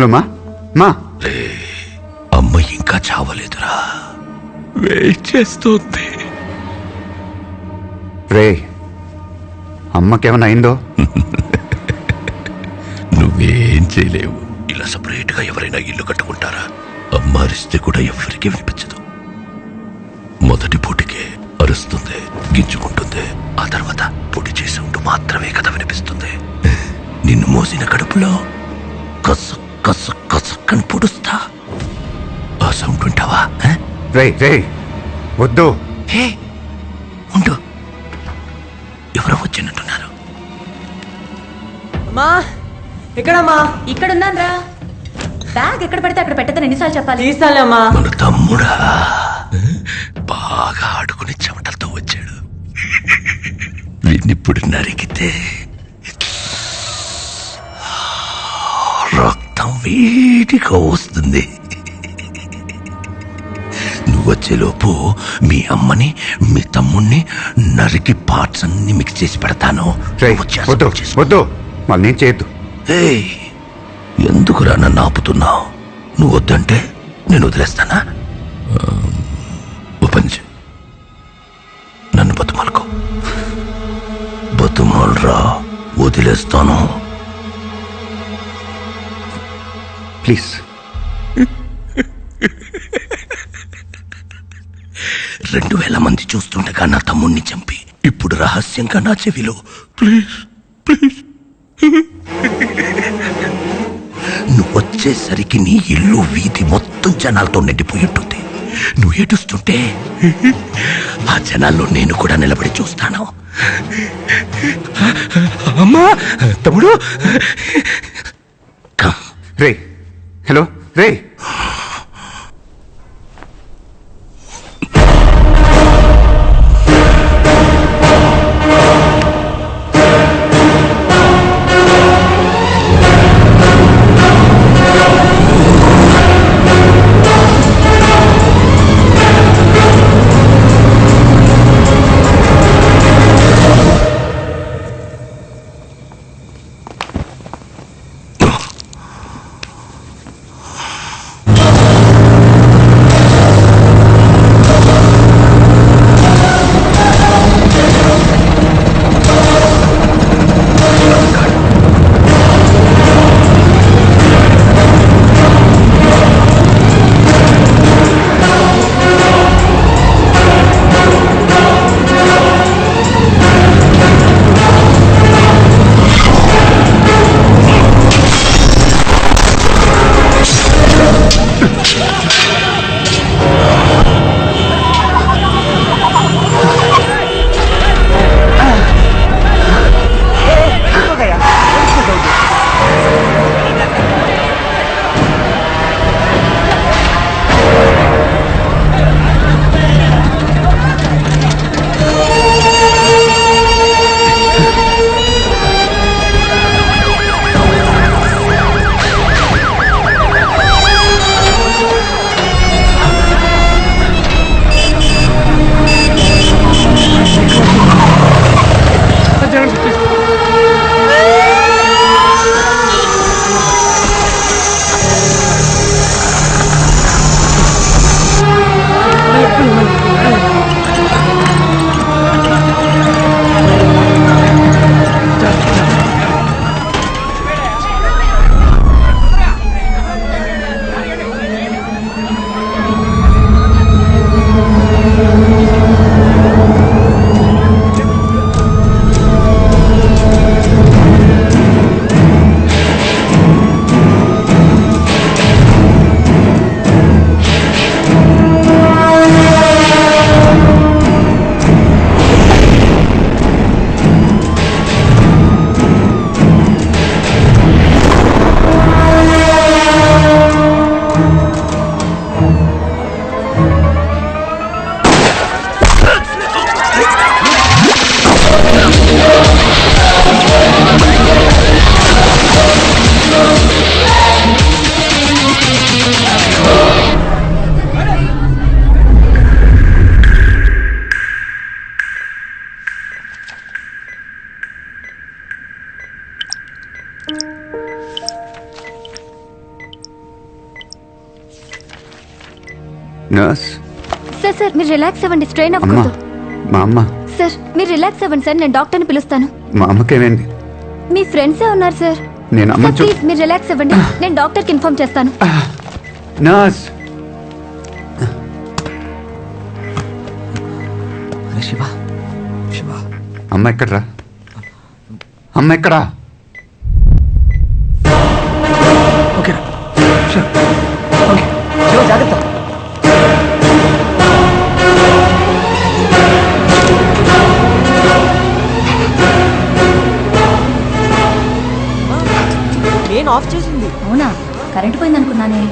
Hello మా. అమ్మ ఇంకా చావలేదురా. వెయిట్ చేస్తోంది. రే అమ్మకేమైనా అయిందో? నువ్వేం చేయలేవు. ఇలా సపరేట్గా ఎవరైనా ఇల్లు కట్టుకుంటారా? అమ్మ అరిస్తే కూడా ఎవరికి వినిపించదు. మొదటి పూటికే అరుస్తుంది గింజుకుంటుంది. ఆ తర్వాత పొడి చేసి ఉంటూ మాత్రమే కదా వినిపిస్తుంది. నిన్ను మోసిన కడుపులో కసు కసు కసక్కని పొడుస్తా. ఆ సౌండ్ వింటావా? రే రే వద్దు. హే ఉండు. ఎవరో వచ్చినట్టున్నారు. అమ్మా ఎక్కడమ్మా? ఇక్కడున్నాను రా బ్యాగ్ ఎక్కడ పడితే అక్కడ పెట్టదని ఎన్నిసార్లు చెప్పాలి? తీస్తాలేమ్మా మన తమ్ముడా. బాగా ఆడుకుని చెమటలతో వచ్చాడు. వీడినిప్పుడు నరికితే వేడిగా వస్తుంది. నువ్వు వచ్చేలోపు మీ అమ్మని మీ తమ్ముణ్ణి నరికి పార్ట్స్ అన్ని మిక్స్ చేసి పెడతాను. వద్దు. వద్దు. మళ్ళీ నేను చేయొద్దు. ఏయ్ ఎందుకురా నన్ను ఆపుతున్నావు? నువ్వు వద్దంటే నేను వదిలేస్తానా? చెయ్. నన్ను బతుమాలుకో బతుమాలరా వదిలేస్తాను. ప్లీజ్. రెండు వేల మంది చూస్తుండగా నా తమ్ముణ్ణి చంపి. ఇప్పుడు రహస్యంగా నా చెవిలో ప్లీజ్ ప్లీజ్. నువ్వు వచ్చేసరికి నీ ఇల్లు వీధి మొత్తం జనాలతో నిండిపోయి ఉంటుంది. నువ్వు ఏడుస్తుంటే ఆ జనాల్లో నేను కూడా నిలబడి చూస్తాను. అమ్మా తమ్ముడు. రే హలో రే నర్స్? సార్ సార్ మీరు రిలాక్స్ అవ్వండి స్ట్రెయిన్ అమ్మా అవ్వకూడదు మా అమ్మ. సార్ మీరు రిలాక్స్ అవ్వండి సార్ నేను డాక్టర్ని పిలుస్తాను. మా అమ్మకేమైంది? మీ ఫ్రెండ్సే ఉన్నారు సార్? నేను అమ్మ సార్ చూ ప్లీజ్ మీరు రిలాక్స్ అవ్వండి నేను డాక్టర్కి ఇన్ఫార్మ్ చేస్తాను. నర్స్ అరే శివ శివ. అమ్మ ఎక్కడ్రా? అమ్మ ఎక్కడా? ఓకే షూర్ అవునా? కరెంట్ పోయింది అనుకున్నానే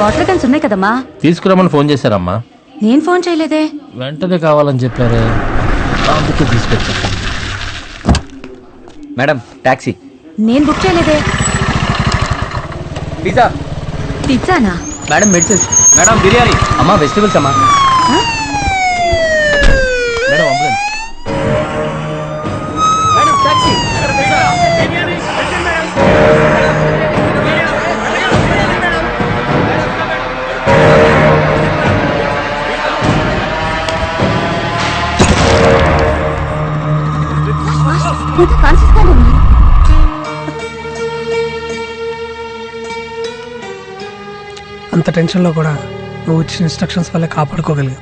వాటర్ క్యాన్స్ ఉన్నాయి కదమ్మా? తీసుకురమ్మని ఫోన్ చేశారమ్మా. నేను ఫోన్ చేయలేదే. వెంటనే కావాలని చెప్పారే. అందుకే తీసుకొచ్చా మేడం టాక్సీ. నేను బుక్ చేయలేదే. Pizza. పిజ్జానా? Madam medicines. Madam biryani. అమ్మా వెజిటబుల్స్ అమ్మా. అంత టెన్షన్లో కూడా నువ్వు ఇచ్చిన ఇన్స్ట్రక్షన్స్ వల్ల కాపాడుకోగలిగా.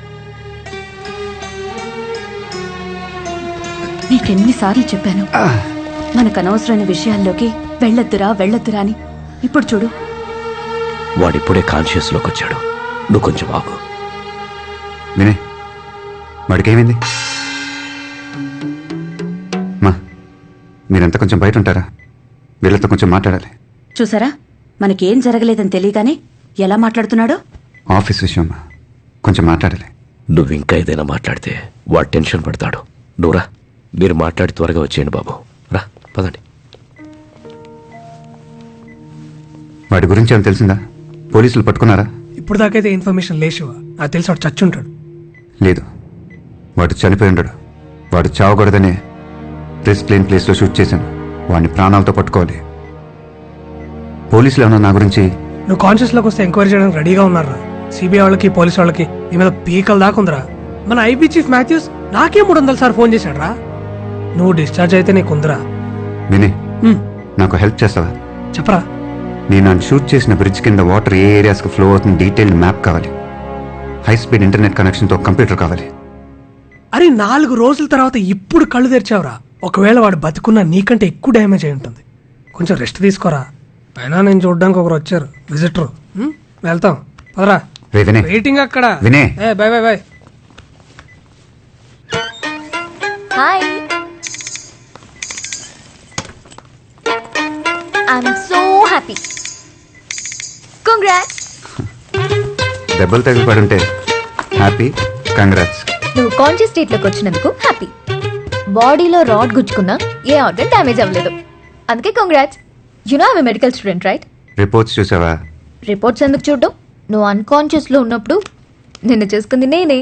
నీకు ఎన్నిసార్లు చెప్పాను. మనకు అనవసరమైన విషయాల్లోకి వెళ్ళొద్దురా వెళ్ళొద్దురా అని. ఇప్పుడు చూడు. వాడిప్పుడే కాన్షియస్లోకి వచ్చాడు. నువ్వు కొంచెం ఆగు. వినయ్ వాడికి ఏమైంది మా మీరంతా కొంచెం బయట ఉంటారా? వీళ్ళతో కొంచెం మాట్లాడాలి. చూసారా? మనకేం జరగలేదని తెలియగానే ఎలా మాట్లాడుతున్నాడో? ఆఫీస్ విషయం కొంచెం మాట్లాడాలి. నువ్వు ఇంకా ఏదైనా మాట్లాడితే వాడు టెన్షన్ పడతాడు. నువ్వురా మీరు మాట్లాడి త్వరగా వచ్చేయండి బాబు. రా పదండి. వాడి గురించి ఏమైనా తెలిసిందా? పోలీసులు పట్టుకున్నారా? ఇప్పుడు దాకైతే ఇన్ఫర్మేషన్ లేచివా నాకు తెలిసి వాడు చచ్చుంటాడు. లేదు. వాడు చనిపోయి ఉండడు. వాడు చావకూడదనే రిస్క్ లేని ప్లేస్లో షూట్ చేశాను. వాడిని ప్రాణాలతో పట్టుకోవాలి. పోలీసులు ఏమన్నా నా గురించి నువ్వు కాన్షియస్లోకి వస్తే ఎంక్వైరీ చేయడానికి రెడీగా ఉన్నారా సిబిఐ వాళ్ళకి పోలీస్ వాళ్ళకి నీ మీద పీకల దాకా ఉందిరా. మన ఐబీ చీఫ్ మాథ్యూస్ నాకే మూడు వందల సార్ ఫోన్ చేశాడ్రా. నువ్వు డిశ్చార్జ్ అయితే నీకు ఉందిరా. విని. నాకు హెల్ప్ చేస్తావా? చెప్పరా. నేను నన్ను షూట్ చేసిన బ్రిడ్జ్ కింద వాటర్ ఏ ఏరియాస్కి ఫ్లో అవుతుంది డీటెయిల్డ్ మ్యాప్ కావాలి. హై స్పీడ్ ఇంటర్నెట్ కనెక్షన్తో కంప్యూటర్ కావాలి. అరే నాలుగు రోజుల తర్వాత ఇప్పుడు కళ్ళు తెరిచావురా. ఒకవేళ వాడు బతుకున్నా నీకంటే ఎక్కువ డ్యామేజ్ అయి ఉంటుంది. కొంచెం రెస్ట్ తీసుకోరా. అయినా నేను చూడడానికి ఒకరు వచ్చారు విజిటర్ వెళ్తాం. పదరా. రే వినయ్ వెయిటింగ్ అక్కడ. Vinay. Hey boy boy boy hi I'm so happy congrats దెబ్బలు తగిలి పడుంటే హ్యాపీ కంగ్రాట్స్ నువ్వు కాన్షియస్ స్టేట్లోకి వచ్చినందుకు హ్యాపీ బాడీలో రాడ్ గుచ్చుకున్నా ఏ ఆర్గన్ డ్యామేజ్ అవ్వలేదు. అందుకే congrats you know I medical student right reports చూసావా? రిపోర్ట్స్ ఎందుకు చూడడం? నువ్వు అన్కాన్షియస్లో ఉన్నప్పుడు నిన్ను చేసుకుంది నేనే.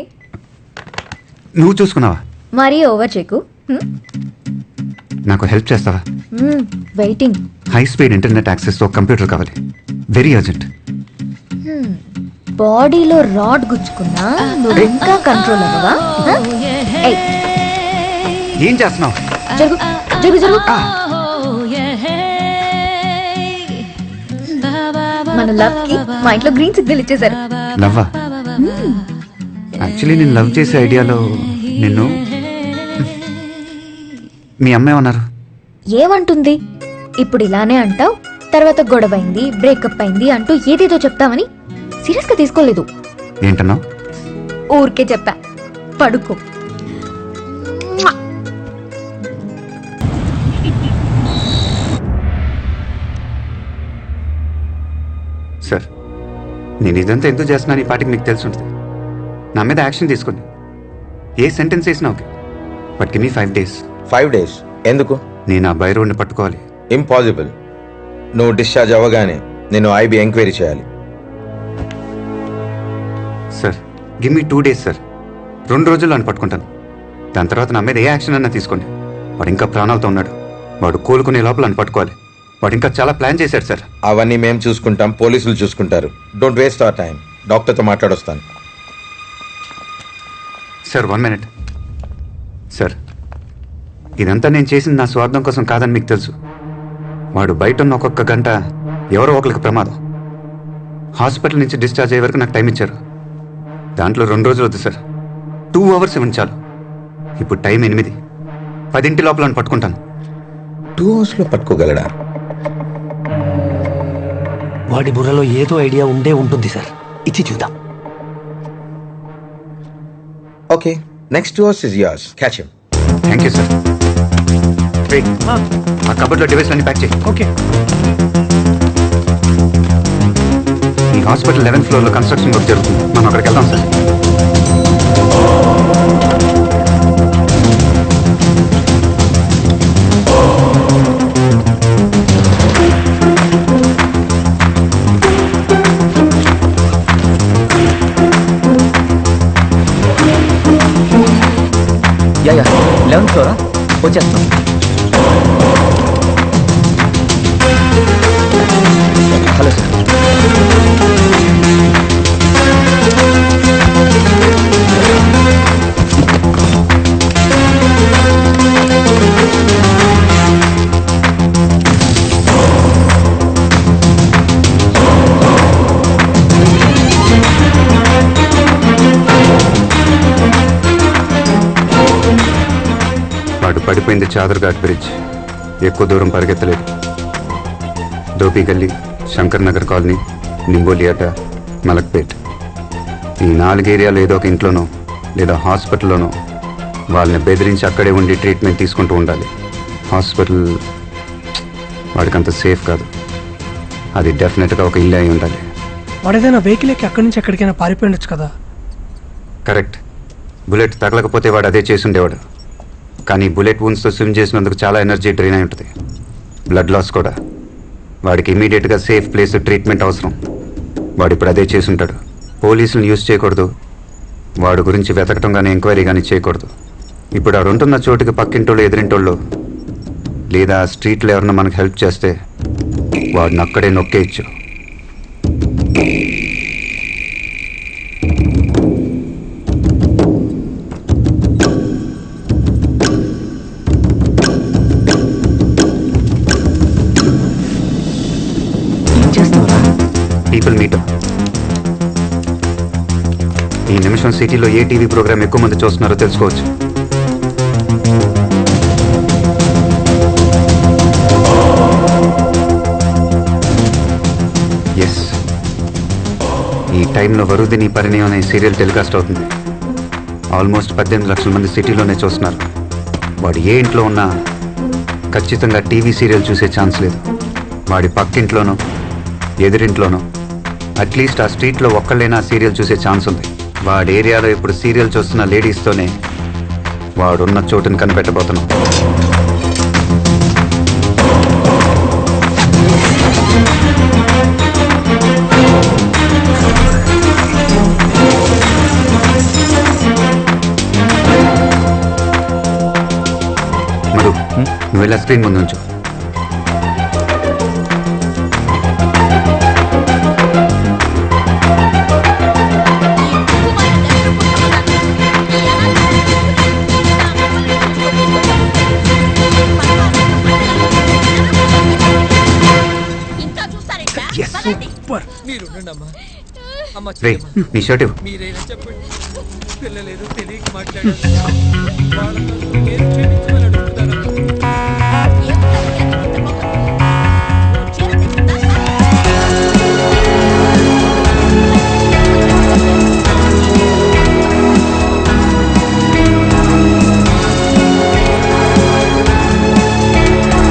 నువ్వు చూసుకున్నావా? మరీ ఓవర్ చేయకు. నాకు హెల్ప్ చేస్తావా? వెయిటింగ్ హై స్పీడ్ ఇంటర్నెట్ యాక్సెస్తో కంప్యూటర్ కావాలి. వెరీ అర్జెంట్ బాడీలో రాడ్ గుచ్చుకున్నా నువ్వు ఇంకా కంట్రోల్ అవ్వవా? ఏయ్, ఏం చేస్తున్నావు? జరుగు జరుగు జరుగు. మన లవ్కి మా ఇంట్లో గ్రీన్ సిగ్నల్ ఇచ్చేసారు లవ్వా? యాక్చువల్లీ నేను లవ్ చేసే ఐడియాలో నిన్ను మీ అమ్మ ఏమన్నారు? ఏమంటుంది? ఇప్పుడు ఇలానే అంటావు తర్వాత గొడవ అయింది బ్రేకప్ అయింది అంటూ ఏదేదో చెప్తామని సీరియస్గా తీసుకోలేదు. ఏంటన్నావు ఊరికే చెప్పా. పడుకో. నేను ఇదంతా ఎందుకు చేస్తున్నాను ఈ పాటికి మీకు తెలిసి ఉంటుంది. నా మీద యాక్షన్ తీసుకోండి. ఏ సెంటెన్స్ వేసినా okay. But give me five days. Five days? ఎందుకు? నేను ఆ బైరోడ్ని పట్టుకోవాలి. ఇంపాసిబుల్. నువ్వు డిశ్చార్జ్ అవ్వగానే నేను ఐబీ ఎంక్వైరీ చేయాలి. Sir give me two days sir. రెండు రోజుల్లో అని పట్టుకుంటాను. దాని తర్వాత నా మీద ఏ యాక్షన్ అన్నా తీసుకోండి. వాడు ఇంకా ప్రాణాలతో ఉన్నాడు. వాడు కోలుకునే లోపల అని పట్టుకోవాలి. వాడు ఇంకా చాలా ప్లాన్ చేశాడు సార్. అవన్నీ మేము చూసుకుంటాం పోలీసులు చూసుకుంటారు. డోంట్ వేస్ట్ అవర్ టైం డాక్టర్తో మాట్లాడొస్తాను. Sir one minute. సార్ ఇదంతా నేను చేసింది నా స్వార్థం కోసం కాదని మీకు తెలుసు. వాడు బయట ఉన్న ఒక్కొక్క గంట ఎవరో ఒకరికి ప్రమాదం. హాస్పిటల్ నుంచి డిశ్చార్జ్ అయ్యే వరకు నాకు టైం ఇచ్చారు. దాంట్లో రెండు రోజులు వద్దు సార్. టూ అవర్స్ ఇవ్వండి చాలు ఇప్పుడు టైం ఎనిమిది. పదింటి లోపల పట్టుకుంటాను. టూ అవర్స్లో పట్టుకోగలడా? వాడి బుర్రలో ఏదో ఐడియా ఉండే ఉంటుంది సార్. ఇచ్చి చూద్దాం. Okay. Next two hours is yours catch him thank you sir ఆ కబర్లో డివైస్ అన్ని ప్యాక్ చేయి. ఓకే ఈ హాస్పిటల్ లెవెన్త్ ఫ్లోర్లో కన్స్ట్రక్షన్ వర్క్ జరుగుతుంది. మనం అక్కడికి వెళ్దాం సార్ పడిపోయింది చాదర్ఘాట్ బ్రిడ్జ్ ఎక్కువ దూరం పరిగెత్తలేదు. దోపి గల్లీ శంకర్ నగర్ కాలనీ నింబోలి అడ్డ మలక్పేట్. ఈ నాలుగు ఏరియాలో ఏదో ఒక ఇంట్లోనో లేదా హాస్పిటల్లోనో వాళ్ళని బెదిరించి అక్కడే ఉండి ట్రీట్మెంట్ తీసుకుంటూ ఉండాలి. హాస్పిటల్ వాడికి అంత సేఫ్ కాదు. అది డెఫినెట్గా ఒక ఇల్లు అయి ఉండాలి. వాడు ఏదైనా వెహికల్ ఎక్కి అక్కడి నుంచి ఎక్కడికైనా పారిపోయి ఉండొచ్చు కదా? కరెక్ట్. బుల్లెట్ తగలకపోతే వాడు అదే చేసి ఉండేవాడు. కానీ బుల్లెట్ వూన్స్తో స్విమ్ చేసినందుకు చాలా ఎనర్జీ డ్రైన్ అయి ఉంటుంది. బ్లడ్ లాస్ కూడా. వాడికి ఇమీడియట్గా సేఫ్ ప్లేస్ ట్రీట్మెంట్ అవసరం. వాడు ఇప్పుడు అదే చేసుంటాడు. పోలీసులను యూజ్ చేయకూడదు. వాడు గురించి వెతకటం కానీ ఎంక్వైరీ కానీ చేయకూడదు. ఇప్పుడు ఆ ఉంటున్న చోటుకి పక్కింటోళ్ళు ఎదిరింటోళ్ళు లేదా స్ట్రీట్లో ఎవరన్నా మనకు హెల్ప్ చేస్తే వాడిని అక్కడే నొక్కేయచ్చు. సిటీలో ఏ టీవీ ప్రోగ్రామ్ ఎక్కువ మంది చూస్తున్నారో తెలుసుకోవచ్చు. ఎస్ ఈ టైంలో వరుదిని పరిణయం అనే సీరియల్ టెలికాస్ట్ అవుతుంది. ఆల్మోస్ట్ పద్దెనిమిది లక్షల మంది సిటీలోనే చూస్తున్నారు. వాడు ఏ ఇంట్లో ఉన్నా ఖచ్చితంగా టీవీ సీరియల్ చూసే ఛాన్స్ లేదు. వాడి పక్కింట్లోనో ఎదురింట్లోనో అట్లీస్ట్ ఆ స్ట్రీట్లో ఒక్కళ్ళైనా సీరియల్ చూసే ఛాన్స్ ఉంది. వాడి ఏరియాలో ఇప్పుడు సీరియల్ చూస్తున్న లేడీస్తోనే వాడున్న చోటుని కనిపెట్టబోతున్నాం. మధు నువ్వు వెళ్ళా స్క్రీన్ ముందు ఉంచు. సూపర్. మీరు ఉండండమ్మా అమ్మ. రే నీ షర్ట్ చెప్పండి. పిల్లలేదో తెలియక మాట్లాడారు. వాళ్ళతో